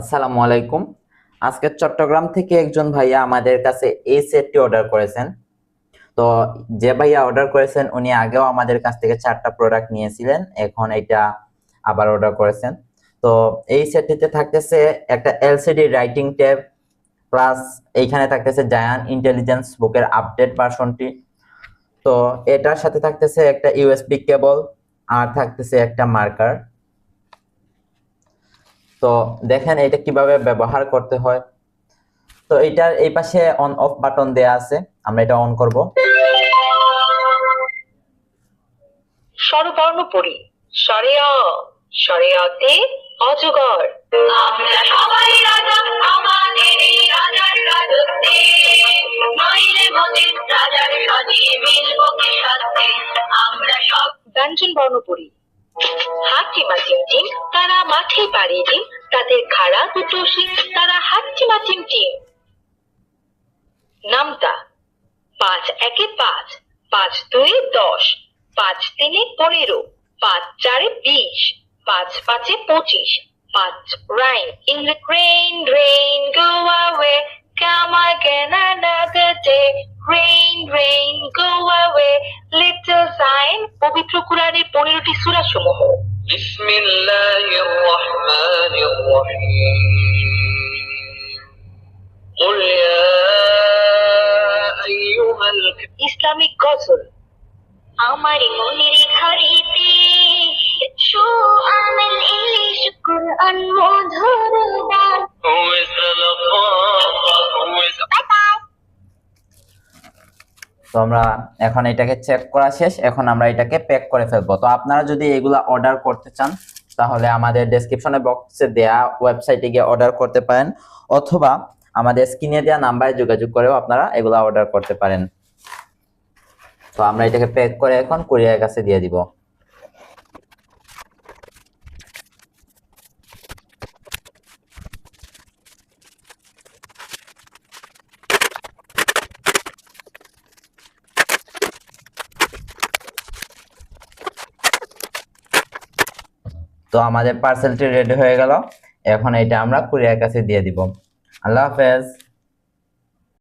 আসসালামু আলাইকুম। আজকে চট্টগ্রাম থেকে একজন ভাইয়া আমাদের কাছে এই সেটটি অর্ডার করেছেন। তো যে ভাইয়া অর্ডার করেছেন, উনি আগেও আমাদের কাছ থেকে চারটা প্রোডাক্ট নিয়েছিলেন, এখন এটা আবার অর্ডার করেছেন। তো এই সেটটিতে থাকতেছে একটা এলসিডি রাইটিং ট্যাব প্লাস এইখানে থাকতেছে জায়ান ইন্টেলিজেন্স বুকের আপডেট ভার্সনটি তো এটার সাথে থাকতেছে একটা ইউএসবি কেবল আর থাকতেছে একটা মার্কার তো দেখেন এটা কীভাবে ব্যবহার করতে হয়। তো এটার এই পাশে অন অফ বাটন দেয়া আছে, আমরা এটা অন করব। স্বরবর্ণ কি মাঠে পাড়ি দিন তাদের খাড়া দুটো শিং তারা হাচ্চিমা চিমচিম নামতা, পাঁচ একে পাঁচ পাঁচ দুই দশ, পাঁচ তিনে পনেরো, পাঁচ চারে বিশ, পাঁচ পাঁচে পঁচিশ, পাঁচ rain in rain rain go away, come again another day rain rain go away little sign পবিত্র কুরআনের 15টি সূরা সমূহ বিসমিল্লাহ। الرحيم قل يا أيها الكافرون ইসলামিক গজল আমার মনের ঘরেতে শো আমল ইলিশ কুরআন মধুর গান هو الخلاق هو তো আমরা এখন এটাকে চেক করা শেষ এখন আমরা এটাকে প্যাক করে ফেলবো তো আপনারা যদি এগুলা অর্ডার করতে চান তাহলে আমাদের ডেসক্রিপশনে বক্সে দেয়া ওয়েবসাইটে গিয়ে অর্ডার করতে পারেন, অথবা আমাদের স্ক্রিনে দেওয়া নাম্বারে যোগাযোগ করেও আপনারা এগুলো অর্ডার করতে পারেন। তো আমরা এটাকে প্যাক করে এখন কুরিয়ার কাছে দিয়ে দিব। তো আমাদের পার্সেলটি রেডি হয়ে গেল। এখন এটা আমরা কুরিয়ার কাছে দিয়ে দিব। আল্লাহ হাফেজ।